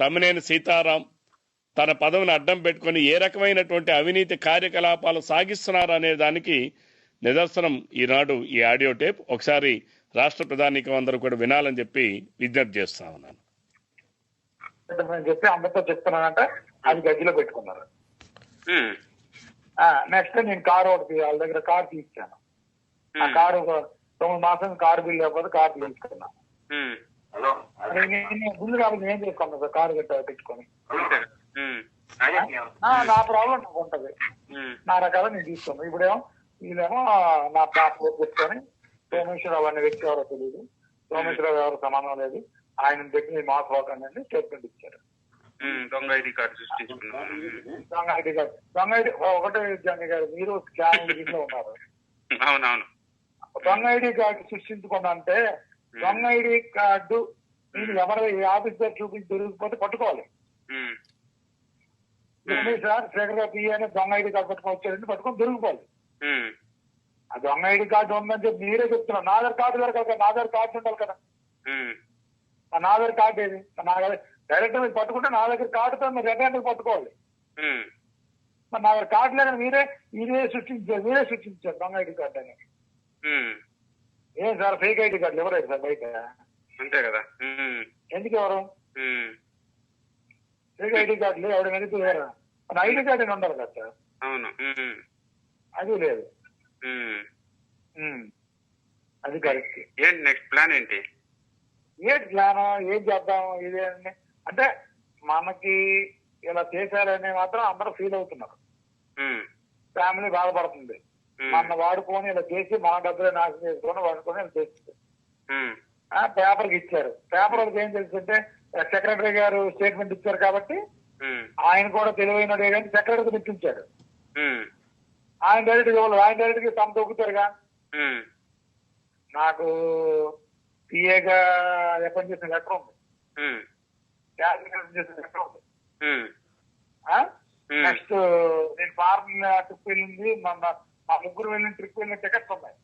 తమ్మినేని సీతారాం తన పదవిని అడ్డం పెట్టుకొని ఏ రకమైనటువంటి అవినీతి కార్యకలాపాలు సాగిస్తున్నారు అనే దానికి నిదర్శనం ఈనాడు ఈ ఆడియో టేప్. ఒకసారి రాష్ట్ర ప్రధానికం అందరూ కూడా వినాలని చెప్పి విజ్ఞప్తి చేస్తా ఉన్నాను. చెప్పి అందరితో చెప్తున్నానంటే అది గదిలో పెట్టుకున్నారు. నెక్స్ట్ నేను కారు ఒకటి వాళ్ళ దగ్గర కారు తీర్చాను ఆ కారు ఒక తొమ్మిది మాసం కారు బిల్ లేకపోతే కారు తీసుకున్నా బిల్లు కాబట్టి నేను చేసుకున్నాను సార్? కారు గట్ట పెట్టుకొని నా ప్రాబ్లం నాకు ఉంటది. నా రకాల నేను తీసుకున్నాను ఇప్పుడేమో వీళ్ళేమో నా పాస్పోర్ట్ పెట్టుకొని సోమేశ్వరరావు అనే వ్యక్తి ఎవరో తెలియదు సోమేశ్వరరావు ఎవరు సంబంధం లేదు. ఆయన పెట్టి మీరు మోసపోకండి అని స్టేట్మెంట్ ఇచ్చారు. దొంగ ఐడి కార్డు దొంగ ఐడి కార్డు. దొంగ ఐడి ఒకటే జంగ గారు మీరు స్కామ్లో ఉన్నారు. అవునవును. దొంగ ఐడి కార్డు సృష్టించుకున్నా అంటే దొంగ ఐడి కార్డు మీరు ఎవరు ఆఫీస్ దగ్గర చూపించి దొరికిపోతే పట్టుకోవాలి. సార్ శేఖర్ గారు తీయని దొంగ ఐడి కార్డు పట్టుకొని వచ్చారంటే పట్టుకొని దొరికిపోవాలి. ఆ దొంగ ఐడి కార్డు ఉందని చెప్పి మీరే చెప్తున్నారు. నా ఆధార్ కార్డు దొరకాలి కదా నా ఆధార్ కార్డు ఉండాలి కదా. నా ఆధార్ కార్డు ఏది? నా డైరెక్ట్ మీరు పట్టుకుంటే నా దగ్గర కార్డుతో మీరు రిటర్న్ పట్టుకోవాలి. మరి నా దగ్గర కార్డు లేక మీరే మీరే సృష్టించారు మీరే సృష్టించారు దొంగ ఐడి కార్డు అని. ఉమ్, ఏం సార్ ఫేక్ ఐడి కార్డు ఎవరైతే సార్ బయట? అంతే కదా. ఎందుకు ఎవరు ఫేక్ ఐడి కార్డులు ఎవరు ఎందుకు మన ఐడి కార్డు అని ఉండాలి కదా సార్. అవును. అది లేదు. అది కరెక్ట్ ఏంటి నెక్స్ట్ ప్లాన్ ఏంటి? ఏంటి ప్లాన్ ఏం చేద్దాం? ఇదే అంటే మనకి ఇలా చేశారని మాత్రం అందరూ ఫీల్ అవుతున్నారు. ఫ్యామిలీ బాధపడుతుంది. మన వాడుకొని ఇలా చేసి మన డబ్బులు నాశనం చేసుకొని వాడుకొని ఇలా ఆ పేపర్కి ఇచ్చారు. పేపర్ వాళ్ళకి ఏం తెలుస్తుంటే సెక్రటరీ గారు స్టేట్మెంట్ ఇచ్చారు కాబట్టి ఆయన కూడా తెలివైనడే కానీ సెక్రటరీకి ఆయన డైరెక్ట్ ఇవ్వాలి ఆయన డైరెక్ట్గా తమ దొక్కుతారుగా? ఉమ్, నాకు పిఏగా ఎప్పటి చేసిన లెటర్ ఉంది. చేసిన లెటర్ ఉంది. నెక్స్ట్ నేను ఫారెన్ ట్రిప్ వెళ్ళింది మా మా- ముగ్గురు వెళ్ళిన ట్రిప్ వెళ్ళిన టికెట్స్ ఉన్నాయి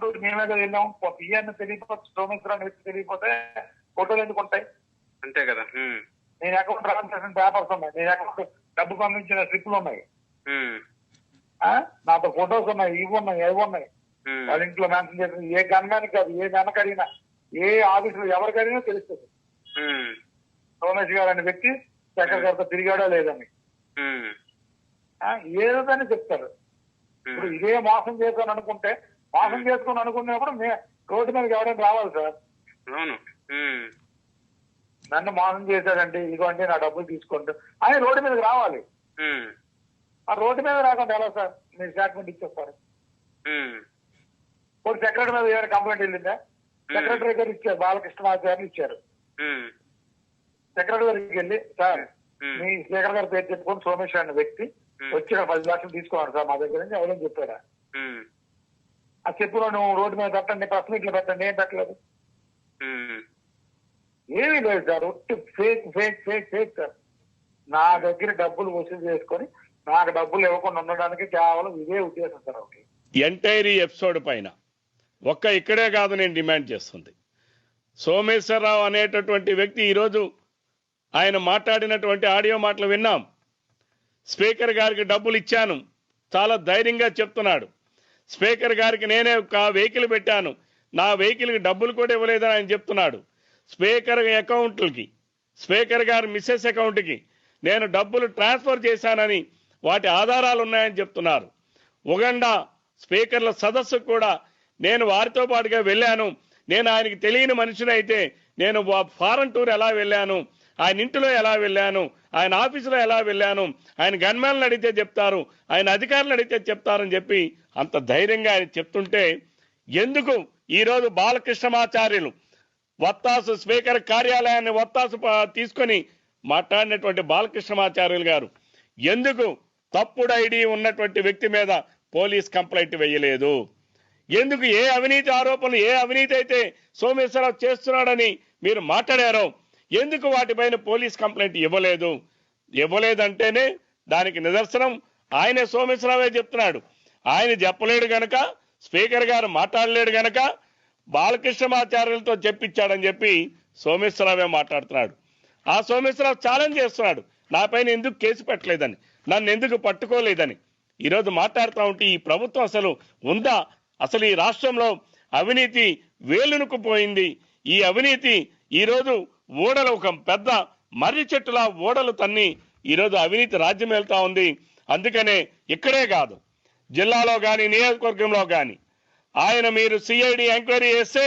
టూర్ మేమే కదా వెళ్ళాం. పిఎన్ తెలియకపోతే సోమేశ్వరం వ్యక్తి తెలియకపోతే ఫోటోలు ఎందుకు ఉంటాయి? అంతే కదా. నేను అకౌంట్ రన్ చేసిన పేపర్స్ ఉన్నాయి. నేను అకౌంట్ డబ్బు పంపించిన స్లిప్లు ఉన్నాయి? నాతో ఫొటోస్ ఉన్నాయి ఇవి ఉన్నాయి అవి ఉన్నాయి. వాళ్ళ ఇంట్లో మెన్షన్ చేసిన ఏ గన్మ్యాన్ కాదు ఏ వెనక అడిగినా ఏ ఆఫీసులో ఎవరికి అడిగినా తెలుస్తుంది. సోమేష్ గారు అనే వ్యక్తి శేఖర్ గారితో తిరిగాడో లేదని? ఏదని చెప్తారు. ఇప్పుడు ఇదే మోసం చేద్దాం అనుకుంటే మోసం చేసుకుని అనుకున్నప్పుడు రోడ్డు మీదకి ఎవరైనా రావాలి సార్? అవును. నన్ను మోసం చేశాడండి ఇదిగోండి నా డబ్బులు తీసుకోండి. అని రోడ్డు మీదకి రావాలి. ఆ రోడ్డు మీద రాకుండా ఎలా సార్? మీరు స్టేట్మెంట్ ఇచ్చేస్తారు. ఇప్పుడు సెక్రటరీ మీద ఏమైనా కంప్లైంట్ వెళ్ళిందా? సెక్రటరీ గారు ఇచ్చారు బాలకృష్ణమాచార్యులు ఇచ్చారు. సెక్రటరీ గారికి వెళ్ళి సార్ మీ స్పీకర్ గారి పేరు చెప్పుకొని అనే వ్యక్తి ఉమ్, వచ్చి ఇక్కడ పది లక్షలు తీసుకోవాలి సార్ మా దగ్గర నుంచి ఎవరైనా చెప్పారా? ఉమ్, ఆ చెప్పులో నువ్వు రోడ్డు మీద పెట్టండి ప్రెస్ మీట్లు పెట్టండి ఏం పెట్టలేదు? ఉమ్, ఏమీ లేదు సార్ ఒట్టి fake fake fake fake sir. నా దగ్గర డబ్బులు వసూలు చేసుకొని నాకు డబ్బులు ఇవ్వకుండా ఉండడానికి కేవలం ఇదే ఉద్దేశం సార్ ఒకటి. ఎంటైర్ ఈ ఎపిసోడ్ పైన. ఒక్క ఇక్కడే కాదు నేను డిమాండ్ చేస్తుంది. సోమేశ్వరరావు అనేటటువంటి వ్యక్తి ఈరోజు ఆయన మాట్లాడినటువంటి ఆడియో మాటలు విన్నాం. స్పీకర్ గారికి డబ్బులు ఇచ్చాను. చాలా ధైర్యంగా చెప్తున్నాడు. స్పీకర్ గారికి నేనే ఒక వెహికల్ పెట్టాను. నా వెహికల్కి డబ్బులు కూడా ఇవ్వలేదని ఆయన చెప్తున్నాడు. స్పీకర్ అకౌంట్లకి స్పీకర్ గారి మిస్సెస్ అకౌంట్కి నేను డబ్బులు ట్రాన్స్ఫర్ చేశానని వాటి ఆధారాలు ఉన్నాయని చెప్తున్నారు. ఉగండా స్పీకర్ల సదస్సు కూడా నేను వారితో పాటుగా వెళ్ళాను. నేను ఆయనకి తెలియని మనిషిని అయితే నేను ఫారెన్ టూర్ ఎలా వెళ్ళాను? ఆయన ఇంటిలో ఎలా వెళ్ళాను? ఆయన ఆఫీసులో ఎలా వెళ్ళాను? ఆయన గన్మ్యాన్లు అడిగితే చెప్తారు ఆయన అధికారులు అడిగితే చెప్తారని చెప్పి అంత ధైర్యంగా ఆయన చెప్తుంటే ఎందుకు ఈరోజు బాలకృష్ణమాచార్యులు వత్తాసు స్పీకర్ కార్యాలయాన్ని వత్తాసు తీసుకొని మాట్లాడినటువంటి బాలకృష్ణమాచార్యులు గారు ఎందుకు తప్పుడు ఐడి ఉన్నటువంటి వ్యక్తి మీద పోలీస్ కంప్లైంట్ వేయలేదు? ఎందుకు ఏ అవినీతి ఆరోపణలు ఏ అవినీతి అయితే సోమేశ్వరరావు చేస్తున్నాడని మీరు మాట్లాడారో ఎందుకు వాటిపైన పోలీస్ కంప్లైంట్ ఇవ్వలేదు? ఇవ్వలేదంటేనే దానికి నిదర్శనం. ఆయనే సోమేశ్వరరావే చెప్తున్నాడు. ఆయన చెప్పలేడు గనక స్పీకర్ గారు మాట్లాడలేడు గనక బాలకృష్ణమాచార్యులతో చెప్పించాడని చెప్పి సోమేశ్వరరావే మాట్లాడుతున్నాడు. ఆ సోమేశ్వరరావు ఛాలెంజ్ చేస్తున్నాడు. నాపైన ఎందుకు కేసు పెట్టలేదని? నన్ను ఎందుకు పట్టుకోలేదని? ఈరోజు మాట్లాడుతూ ఉంటే ఈ ప్రభుత్వం అసలు ఉందా? అసలు ఈ రాష్ట్రంలో అవినీతి వేలునుకుపోయింది. ఈ అవినీతి ఈరోజు ఓడలు ఒక పెద్ద మర్రి చెట్టులా ఓడలు తన్ని ఈరోజు అవినీతి రాజ్యం వెళ్తా ఉంది. అందుకనే ఇక్కడే కాదు జిల్లాలో కానీ నియోజకవర్గంలో కానీ ఆయన మీరు సిఐడి ఎంక్వైరీ చేస్తే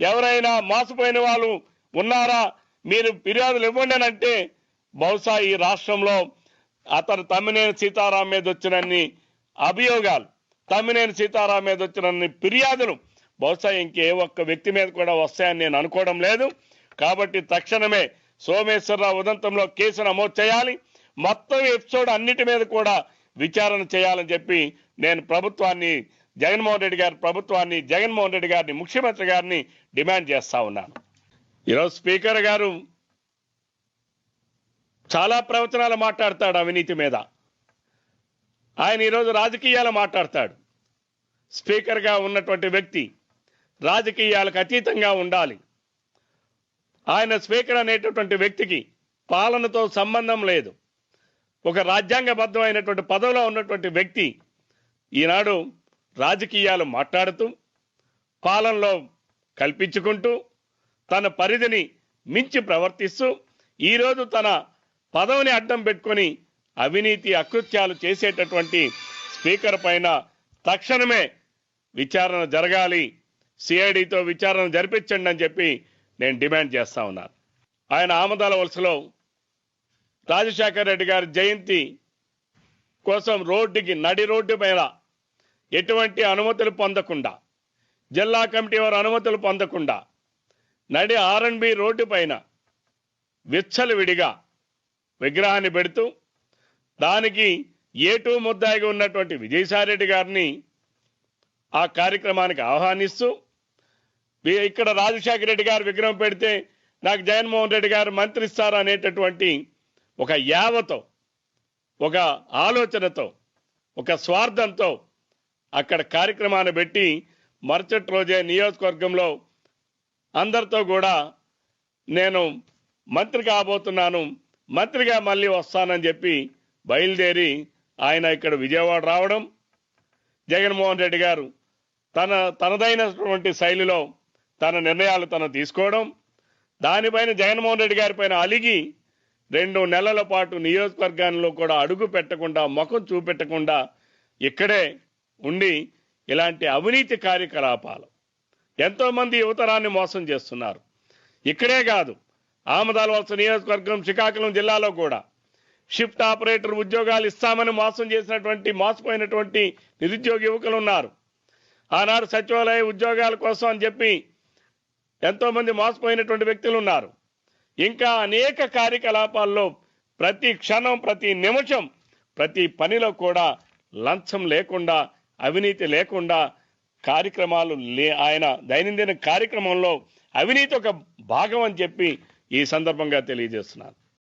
ఎవరైనా మోసపోయిన వాళ్ళు ఉన్నారా? మీరు ఫిర్యాదులు ఇవ్వండి అని అంటే బహుశా ఈ రాష్ట్రంలో అతను తమ్మినేని సీతారాం మీద వచ్చినన్ని అభియోగాలు తమ్మినేని సీతారాం మీద వచ్చినన్ని ఫిర్యాదులు బహుశా ఇంకే ఒక్క వ్యక్తి మీద కూడా వస్తాయని నేను అనుకోవడం లేదు. కాబట్టి తక్షణమే సోమేశ్వరరావు ఉదంతంలో కేసు నమోదు చేయాలి. మొత్తం ఎపిసోడ్ అన్నిటి మీద కూడా విచారణ చేయాలని చెప్పి నేను ప్రభుత్వాన్ని జగన్మోహన్ రెడ్డి గారి ప్రభుత్వాన్ని జగన్మోహన్ రెడ్డి గారిని ముఖ్యమంత్రి గారిని డిమాండ్ చేస్తా ఉన్నాను. ఈరోజు స్పీకర్ గారు చాలా ప్రవచనాలు మాట్లాడతాడు అవినీతి మీద. ఆయన ఈరోజు రాజకీయాలు మాట్లాడతాడు. స్పీకర్గా ఉన్నటువంటి వ్యక్తి రాజకీయాలకు అతీతంగా ఉండాలి. ఆయన స్పీకర్ అనేటటువంటి వ్యక్తికి పాలనతో సంబంధం లేదు. ఒక రాజ్యాంగబద్ధమైనటువంటి పదవిలో ఉన్నటువంటి వ్యక్తి ఈనాడు రాజకీయాలు మాట్లాడుతూ పాలనలో కల్పించుకుంటూ తన పరిధిని మించి ప్రవర్తిస్తూ ఈరోజు తన పదవిని అడ్డం పెట్టుకొని అవినీతి అకృత్యాలు చేసేటటువంటి స్పీకర్ పైన తక్షణమే విచారణ జరగాలి. సిఐడితో విచారణ జరిపించండి అని చెప్పి నేను డిమాండ్ చేస్తా ఉన్నాను. ఆయన ఆమదాల వలసలో రాజశేఖర రెడ్డి గారి జయంతి కోసం రోడ్డుకి నడి రోడ్డు పైన ఎటువంటి అనుమతులు పొందకుండా జిల్లా కమిటీ వారు అనుమతులు పొందకుండా నడి ఆర్ఎన్బి రోడ్డు పైన విచ్చలవిడిగా విగ్రహాన్ని పెడుతూ దానికి ఏటూ ముద్దాయిగా ఉన్నటువంటి విజయసాయిరెడ్డి గారిని ఆ కార్యక్రమానికి ఆహ్వానిస్తూ ఇక్కడ రాజశేఖర రెడ్డి గారు విగ్రహం పెడితే నాకు జగన్మోహన్ రెడ్డి గారు మంత్రి ఇస్తారు అనేటటువంటి ఒక యావతో ఒక ఆలోచనతో ఒక స్వార్థంతో అక్కడ కార్యక్రమాన్ని పెట్టి మరుసటి రోజే నియోజకవర్గంలో అందరితో కూడా నేను మంత్రి కాబోతున్నాను మంత్రిగా మళ్ళీ వస్తానని చెప్పి బయలుదేరి ఆయన ఇక్కడ విజయవాడ రావడం జగన్మోహన్ రెడ్డి గారు తన తనదైనటువంటి శైలిలో తన నిర్ణయాలు తను తీసుకోవడం దానిపైన జగన్మోహన్ రెడ్డి గారి పైన అలిగి రెండు నెలల పాటు నియోజకవర్గాల్లో కూడా అడుగు పెట్టకుండా ముఖం చూపెట్టకుండా ఇక్కడే ఉండి ఇలాంటి అవినీతి కార్యకలాపాలు ఎంతోమంది యువతరాన్ని మోసం చేస్తున్నారు. ఇక్కడే కాదు ఆమదాల వలస నియోజకవర్గం శ్రీకాకుళం జిల్లాలో కూడా షిఫ్ట్ ఆపరేటర్ ఉద్యోగాలు ఇస్తామని మోసం చేసినటువంటి మోసపోయినటువంటి నిరుద్యోగ యువకులు ఉన్నారు. ఆనాడు సచివాలయ ఉద్యోగాల కోసం అని చెప్పి ఎంతోమంది మోసపోయినటువంటి వ్యక్తులు ఉన్నారు. ఇంకా అనేక కార్యకలాపాల్లో ప్రతి క్షణం ప్రతి నిమిషం ప్రతి పనిలో కూడా లంచం లేకుండా అవినీతి లేకుండా కార్యక్రమాలు లే ఆయన దైనందిన కార్యక్రమంలో అవినీతి ఒక భాగం అని చెప్పి ఈ సందర్భంగా తెలియజేస్తున్నాను.